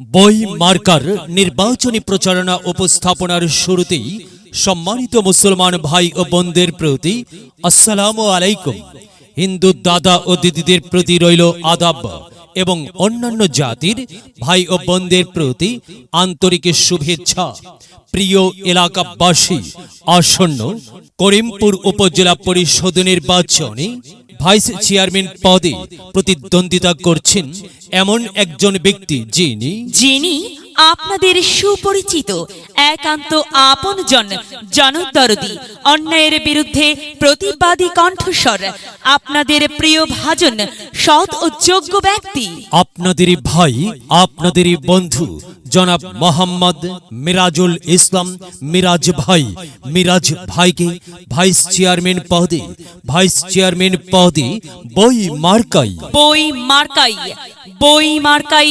বই মার্কার নির্বাচনী প্রচারণা উপস্থাপনার শুরুতেই সম্মানিত মুসলমান ভাই ও বোনদের প্রতি আসসালামু আলাইকুম। হিন্দু দাদা ও দিদিদের প্রতি রইল আদাব এবং অন্যান্য জাতির ভাই ও বোনদের প্রতি আন্তরিক শুভেচ্ছা। প্রিয় এলাকাবাসী, আসন্ন করিমপুর উপজেলা পরিষদ নির্বাচনে ভাইস চেয়ারম্যান পদে প্রতিদ্বন্দ্বিতা করছেন এমন একজন ব্যক্তি যিনি যিনি আপনাদের সুপরিচিত একান্ত আপনজন জনদরদি অন্যায়ের বিরুদ্ধে প্রতিবাদী কণ্ঠস্বর আপনাদের প্রিয় ভাজন সৎ ও যোগ্য ব্যক্তি। আপনাদেরই ভাই আপনাদেরই বন্ধু জনাব মোহাম্মদ মিরাজুল ইসলাম মিরাজ ভাই মিরাজ ভাইকে ভাইস চেয়ারম্যান পদে ভাইস চেয়ারম্যান পদে বই মার্কাই। বই মার্কাই বই মার্কাই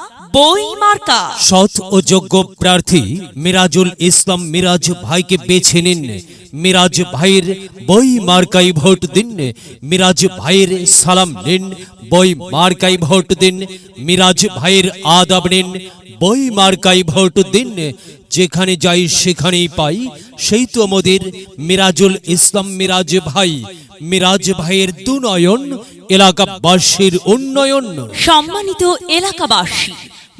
বই মার্কা। সৎ ও যোগ্য প্রার্থী মিরাজুল ইসলাম মিরাজ ভাইকে বেছে নিন। মিরাজ ভাইয়ের বই মার্কাই ভোট দিন। মিরাজ ভাইয়ের সালাম নিন। বই মার্কাই ভোট দিন। মিরাজ ভাইয়ের আদাব নিন। বই মার্কাই ভোট দিন। যেখানে যাই সেখানেই পাই। সেই তো মোদের মিরাজুল ইসলাম মিরাজ ভাই। মিরাজ ভাইয়ের দুনয়ন এলাকাবাসীর উন্নয়ন। সম্মানিত এলাকাবাসী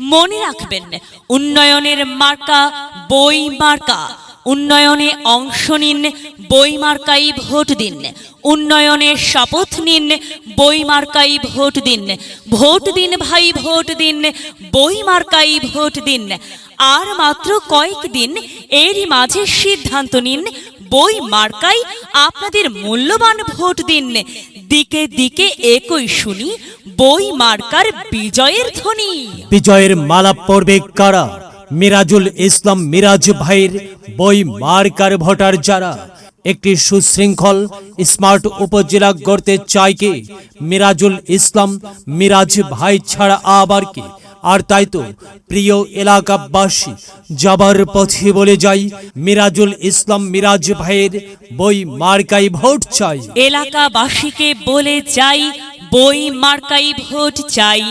মনে রাখবেন, উন্নয়নের মার্কা বই মার্কা। উন্নয়নে অংশ নিন, বই মার্কাই ভোট দিন। উন্নয়নে শপথ নিন, বই মার্কাই ভোট দিন। ভোট দিন ভাই, ভোট দিন, বই মার্কাই ভোট দিন। আর মাত্র কয়েক দিন, এরই মাঝে সিদ্ধান্ত নিন, বই মার্কাই আপনাদের মূল্যবান ভোট দিন। দিকে দিকে একই শুনি বই মার্কার বিজয়ের ধ্বনি। বিজয়ের মালা পড়বে কারা? মিরাজুল ইসলাম মিরাজ ভাইয়ের বই মার্কার ভোটার যারা? একটি সুশৃঙ্খল স্মার্ট উপজেলা গড়তে চায় কে? মিরাজুল ইসলাম মিরাজ ভাই ছাড়া আবার কে? আর তাই তো প্রিয় এলাকাবাসী যাবার পথে বলে যাই মিরাজুল ইসলাম মিরাজ ভাইয়ের বই মার্কাই ভোট চাই। এলাকাবাসীকে বলে যাই বই মার্কাই ভোট চাই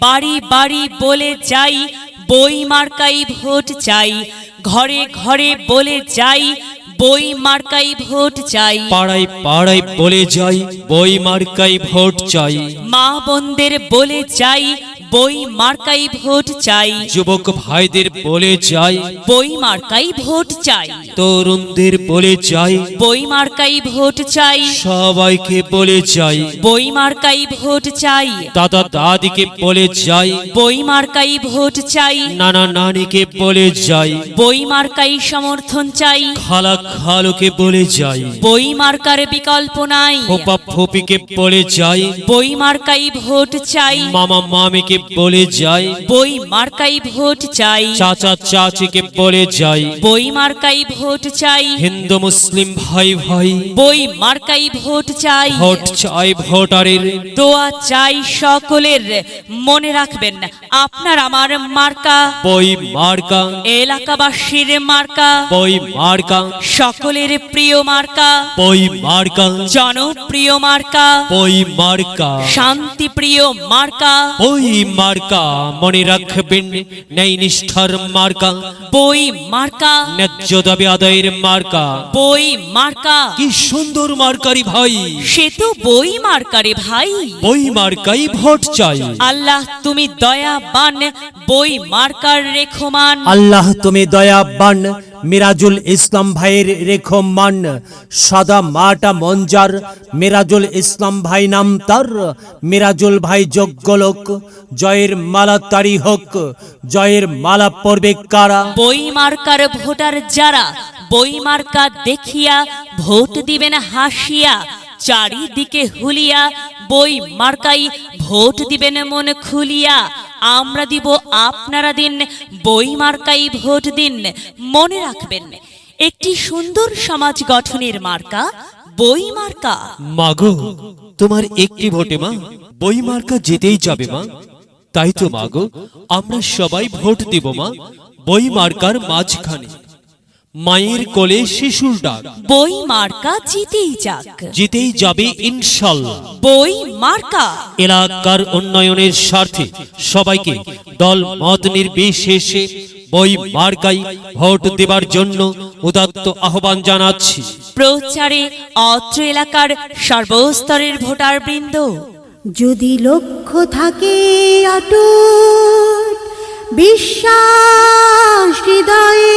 বাড়ি বাড়ি বলে যাই বই মার্কাই ভোট চাই ঘরে ঘরে বলে যাই বই মার্কাই ভোট চাই। পাড়ায় পাড়ায় বলে যাই বই মার্কাই ভোট চাই। মা বোনদের বলে যাই বই মার্কাই ভোট চাই। যুবক ভাইদের বলে যাই। বই মার্কাই ভোট চাই। তরুণদের বলে যাই বই মার্কাই ভোট চাই। সবাইকে বলে যাই বই মার্কাই ভোট চাই। দাদা দাদিকে বলে যাই বই মার্কাই ভোট চাই। নানা নানিকে বলে যাই বই মার্কাই সমর্থন চাই। খালা খালুকে বলে যাই বই মার্কার বিকল্প নাই। ফোপা ফোপিকে বলে যাই বই মার্কাই ভোট চাই। মামা মামিকে বলে যাই বই মার্কাই ভোট চাই। চাচা চাচিকে বলে যাই বই মার্কাই ভোট চাই। হিন্দু মুসলিম ভাই ভাই। বই মার্কাই ভোট চাই। ভোট চাই ভোটারের। দোয়া চাই সকলের। মনে রাখবেন আপনার আমার মার্কা। বই মার্কা। এলাকাবাসীর মার্কা। বই মার্কা। সকলের প্রিয় মার্কা। বই মার্কা। জনপ্রিয় মার্কা। বই মার্কা। শান্তিপ্রিয় মার্কা। বই মার্কা। মনে রাখবেন নেই নিষ্ঠার মার্কা। বই মার্কা। ন্যায্য দাবি আদায়ের মার্কা। বই মার্কা। কি সুন্দর মার্কারি ভাই। সে তো বই মার্কারে ভাই। বই মার্কাই ভোট চাই। আল্লাহ তুমি দয়া বান বই মার্কার রেখমান। আল্লাহ তুমি দয়াবান মিরাজুল ইসলাম ভাইয়ের রেখো মান সাদা মাটা মঞ্জার। মিরাজুল ইসলাম ভাই নাম তার। মিরাজুল ভাই যোগ্য লোক। জয়ের মালা তারি হোক। জয়ের মালা পড়বে কারা? বই মার্কার ভোটার যারা, বই মার্কা দেখিয়া ভোট দিবেন হাসিয়া, চারিদিকে হুলিয়া, বই মার্কাই ভোট দিবেন মন খুলিয়া। আমরা দিব আপনারা দিন বই মার্কাই ভোট দিন। মনে রাখবেন, একটি সুন্দর সমাজ গঠনের মার্কা বই মার্কা মাগো, তোমার একটি ভোটে মা বই মার্কা যেতেই যাবে মা। তাই তো মাগো, আমরা সবাই ভোট দেব মা বই মার্কার মাঝখানে। মায়ের কোলে শিশুর ডাক। বই মার্কা জিতেই যাক। জিতেই যাবে ইনশাল্লাহ। বই মার্কা। এলাকার উন্নয়নের স্বার্থে সবাইকে দল মত নির্বিশেষে বই মার্কাই ভোট দেবার জন্য উদাত্ত আহ্বান জানাচ্ছি। প্রচারে অত্র এলাকার সর্বস্তরের ভোটার বৃন্দ যদি লক্ষ্য থাকে অটুট বিশ্বাস হৃদয়ে